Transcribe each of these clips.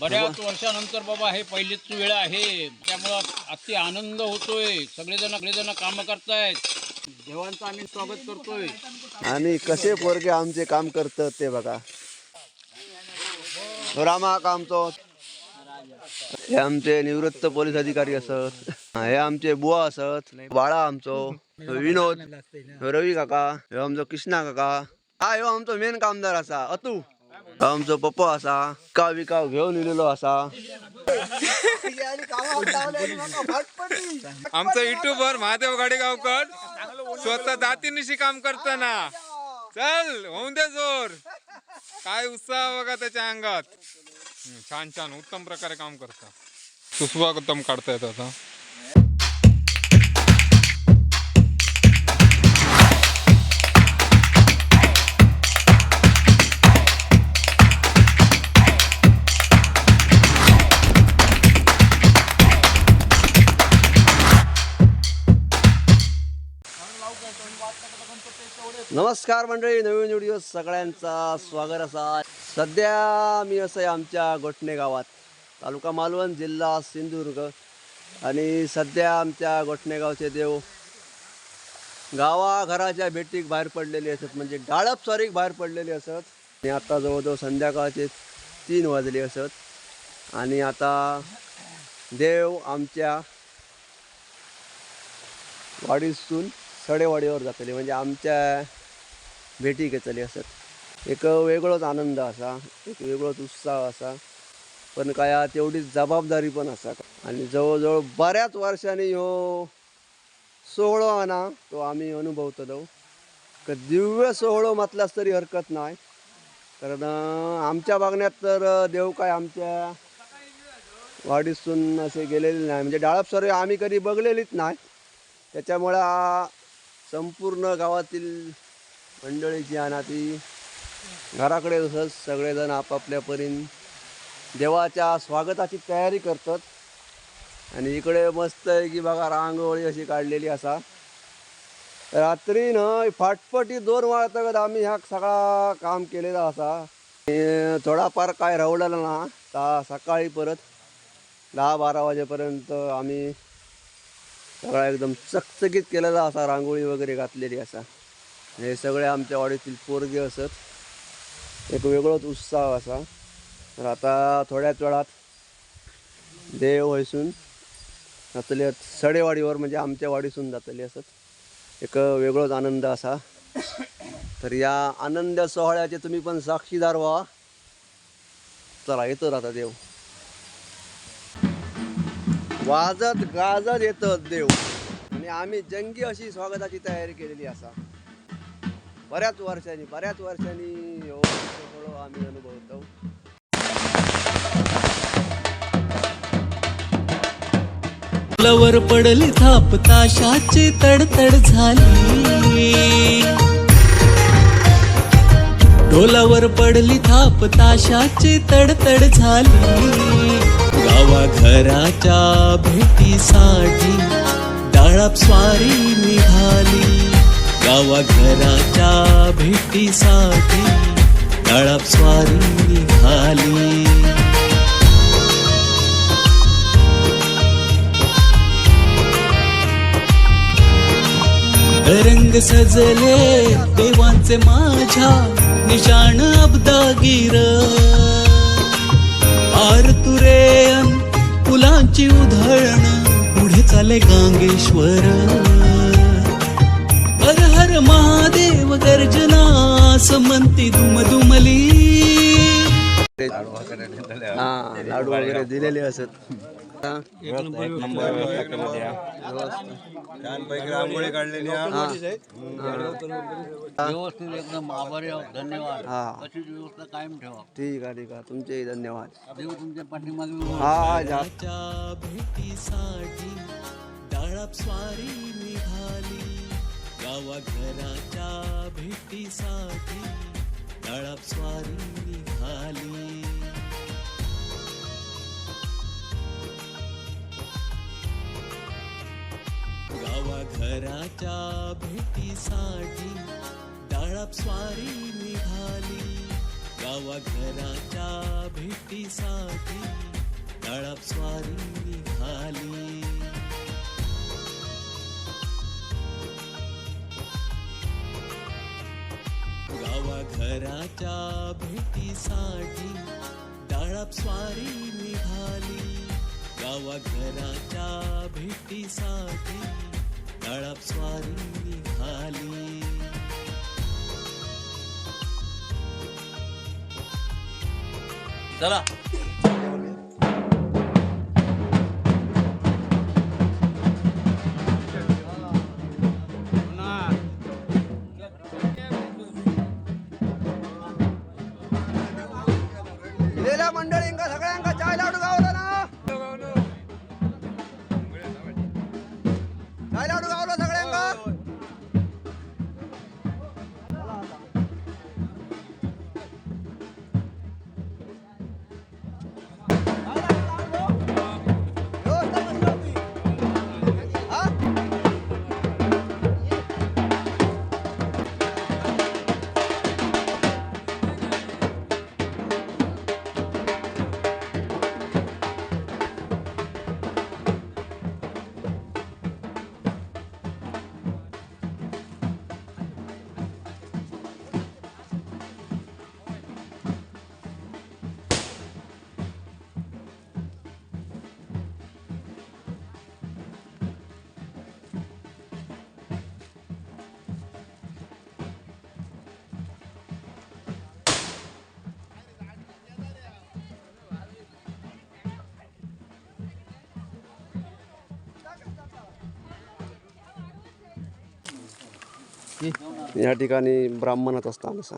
बऱ्याच वर्षानंतर बाबा हे पहिलीच वेळ आहे. त्यामुळं अति आनंद होतोय. सगळेजण सगळेजण कामं करतायत. देवांचं आम्ही स्वागत करतोय. आणि कसे पोरगे आमचे काम करतात ते बघा. रामा कामचो हे आमचे निवृत्त पोलीस अधिकारी असत. हे आमचे बुवा असत. बाळा आमचो. विनोद. रवी काका. हे आमचो कृष्णा काका. हा ह्यो आमचो मेन कामदार असा. अतू. आमचो पप्पा असा का विकाव घेऊन इलेलो असा. आमचा युट्यूबर महादेव गाडेगावकर स्वतः दातीनिशी काम करताना. चल होऊन दे जोर. काय उत्साह बघा त्याच्या अंगात. छान छान उत्तम प्रकारे काम करता. सुस्वागतम काढतायत आता. नमस्कार मंडळी नवीन व्हिडिओ सगळ्यांचा स्वागत असा सध्या मी असं आहे आमच्या गोठणे गावात तालुका मालवण जिल्हा सिंधुदुर्ग. आणि सध्या आमच्या गोठणे गावचे देव गावाघराच्या भेटीक बाहेर पडलेले असत म्हणजे डाळप स्वारीक बाहेर पडलेले असत. आणि आता जवळजवळ संध्याकाळचे तीन वाजले असत. आणि आता देव आमच्या वाडीसून सडेवाडीवर जातले. म्हणजे आमच्या भेटी घेतली असत एक वेगळोच आनंद असा एक वेगळोच उत्साह असा. पण काय तेवढीच जबाबदारी पण असा. आणि जवळजवळ बऱ्याच वर्षांनी ह्यो सोहळो आणा तो आम्ही अनुभवतलो. दिव्य सोहळो म्हटलास तरी हरकत नाही. कारण आमच्या बागण्यात तर देव काय आमच्या वाडीसून असे गेलेले नाही. म्हणजे डाळपसर आम्ही कधी बघलेलीच नाही. त्याच्यामुळं संपूर्ण गावातील मंडळीची आणि ती घराकडे तसंच सगळेजण आपापल्या परीन देवाच्या स्वागताची तयारी करतात. आणि इकडे मस्त आहे की बघा रांगोळी अशी काढलेली असा. रात्री न फाटफटी दोन वाजता आम्ही ह्या सगळा काम केलेला असा. थोडाफार काय रावलेला ना ता सकाळी परत दहा बारा वाजेपर्यंत आम्ही सगळा एकदम चकचकीत केलेला असा रांगोळी वगैरे घातलेली असा. हे सगळे आमच्या वाडीतील पोरगे असत. एक वेगळोच उत्साह असा. तर आता थोड्याच वेळात देव हयसून जातले सडेवाडीवर म्हणजे आमच्या वाडीसून जातली असत. एक वेगळोच आनंद असा. तर या आनंद सोहळ्याचे तुम्ही पण साक्षीदार व्हा. चला येतो आता देव. वाजत गाजत येतं देव. आणि आम्ही जंगी अशी स्वागताची तयारी केलेली असा. बऱ्याच वर्षांनी बऱ्याच वर्षांनी हो सोहळो आम्ही अनुभवतो. फुलावर पडली थाप ताशाची तडतड झाली. ढोलावर पडली थाप ताशाची तडतड झाली. गावाघराच्या भेटीसाठी. डाळाप स्वारी निघाली. गावाघराच्या भेटीसाठी. डाळाप स्वारी निघाली. रंग सजले देवांचे माझ्या निशाण अब्दागिर. अब्दागीर आरतुरेन फुलांची उधळण पुढे चाले गांगेश्वर. हर हर महादेव गर्जना समंती दुमदुमली. लाडू वगैरे दिलेले असत. हा. व्यवस्थित एकदम आभारी आहोत धन्यवाद हा अशीच व्यवस्था कायम ठेवा ठीक आहे ठीक आहे तुमचेही धन्यवाद देव तुमच्या पाठीमागे उभा आहे. हा जा च्या भेटीसाठी डाळाप स्वारी निघाली गावाघराच्या भेटीसाठी डाळाप स्वारी निघाली गावाघराच्या भेटीसाठी डाळाप स्वारी निघाली. गावाघराच्या भेटीसाठी तळप स्वारी निघाली. गावाघराच्या भेटीसाठी डाळप स्वारी गावाघराच्या भेटीसाठी. तळप स्वारी निघाली. चला. या ठिकाणी ब्राह्मणात असता असा.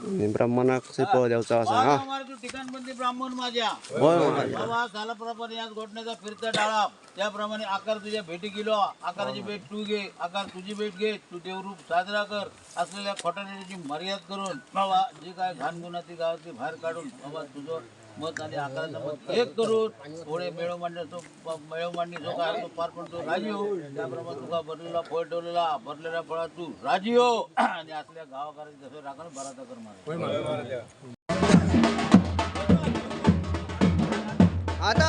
ब्राह्मणा ब्राह्मणाक पळ द्यायचा असा हा? ठिकाणबंदी ब्राह्मण माझ्या बाबा कालाप्रमाणे याच घोटण्याचा फिरता डाळा त्याप्रमाणे आकार तुझ्या भेटी गेलो आकाराची भेट तू घे आकार तुझी भेट घे तू देवरूप साजरा कर असलेल्या खोटाण्याची मर्याद करून बाबा जे काय घाणगुणाती गावाची बाहेर काढून बाबा तुझं मत आणि आकाराचं मत एक करून थोडे मेळव मांडण्याचो मेळव मांडणीचो काय तो पार पडतो राजी हो त्याप्रमाणे तुका भरलेला फळ ठेवलेला भरलेल्या फळा तू राजी हो आणि असल्या गावाकाराची जसं राखण भराचा कर मारे आता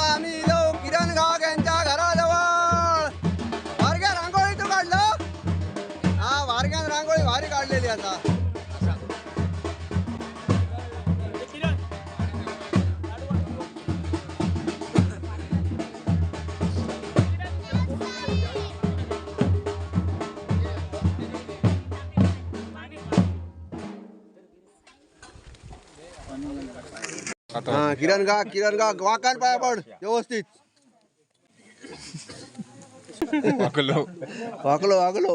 हा किरण गा किरण गा वाकान पाया पड व्यवस्थित वाकलो वाकलो वाकलो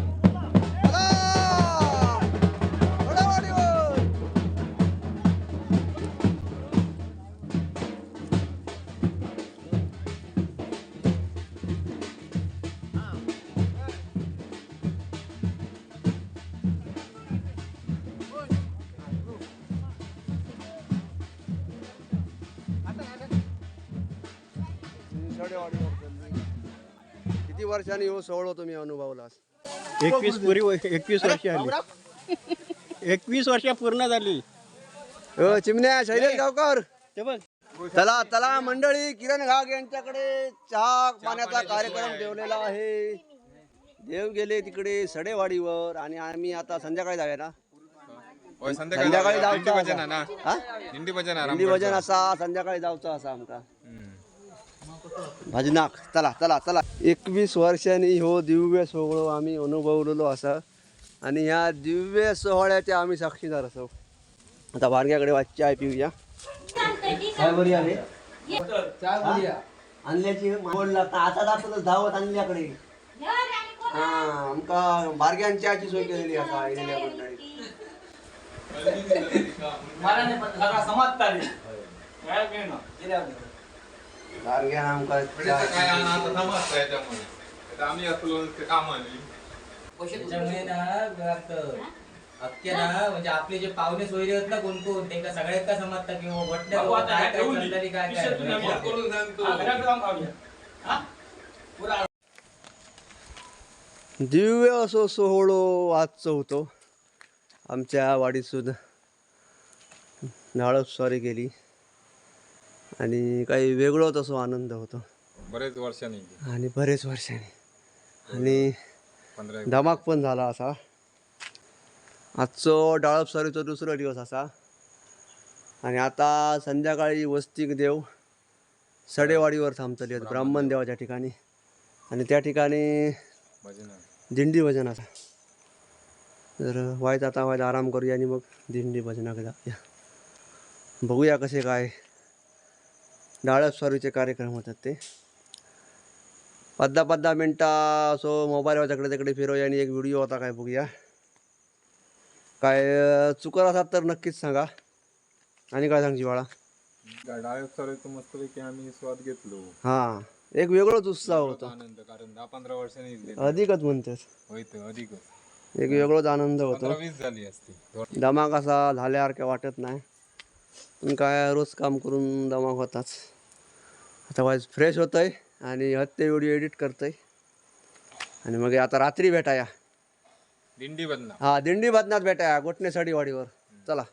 वर्षांनी हो सोहळा तुम्ही अनुभवलास एकवीस पुरी एकवीस वर्ष आली. एकवीस वर्ष पूर्ण झाली. अ, चिमण्या शैलेश गावकर. ते बघ. चला चला मंडळी किरण घाग यांच्याकडे चहा पाण्याचा कार्यक्रम ठेवलेला आहे. देव गेले तिकडे सडेवाडीवर आणि आम्ही आता संध्याकाळी जाऊया ना? होय, संध्याकाळी दिंडी भजन असा. आहे ना? हा? दिंडी भजन आहे हिंदी भजन असा संध्याकाळी जाऊचा असा आमका भजनाक चला चला चला. एकवीस वर्षांनी हो दिव्य सोहळो आम्ही अनुभवलेलो असा. आणि ह्या दिव्य सोहळ्याचे आम्ही साक्षीदार असो. आता बारग्याकडे वाच चाय पिऊया. काय बरी आहे. आणल्याची मोड लागता. आता दाखवत धावत आणल्याकडे. हा आमका बारग्यान चहाची सोय केलेली असा इलेल्या मंडळीत. बारग्यान आमका काय आणा आता समजतं याच्यामुळे आता आम्ही असलो ते काम आली त्याच्यामुळे ना लागतं. अख्खे ना म्हणजे आपले जे पाहुणे सोयरे आहेत ना कोण कोण त्यांना सगळ्यात का समजतं की हो, वटण्या बाबा काय काय चाललंय, काय काय? करून सांगतो. दिव्य असो सोहळो आजचो होतो. आमच्या वाडीत सुद्धा नाळप स्वारी गेली आणि काही वेगळोच असो आनंद होतो. बरेच वर्षांनी. आणि बरेच वर्षांनी. आणि धमाक पण झाला असा. आजचो डाळप स्वारीचो दुसरो दिवस असा. आणि आता संध्याकाळी वस्तीक देव सडेवाडीवर थांबतली आहेत ब्राह्मण देवाच्या ठिकाणी. आणि त्या ठिकाणी दिंडी भजन असा. तर वायत आता वायत आराम करूया आणि मग दिंडी भजनाक जाऊया. बघूया कसे काय डाळप स्वारीचे कार्यक्रम होतात ते. पद्दा पद्दा मिनटा असो मोबाईलवर तिकडे तिकडे फिरूया आणि एक व्हिडिओ होता काय बघूया. काय चुकर असतात तर नक्कीच सांगा. आणि काय सांगची बाळा? डायरेक्ट सर मस्तपैकी आम्ही स्वाद घेतलो. हां एक वेगळाच उत्साह होता. आनंद कारण दहा पंधरा वर्षांनी. अधिकच म्हणतेस होईत अधिकच. एक वेगळाच आनंद होतो. वीस झाली असती. दमाक असा झाल्यासारखं वाटत नाही. पण काय रोज काम करून दमाक होताच. आता फ्रेश होतंय आणि हत्ते व्हिडिओ एडिट करतोय. आणि मग आता रात्री भेटाया. दिंडी बदना हा दिंडी बदनात भेटाया गोटणेसाडी वाडीवर चला.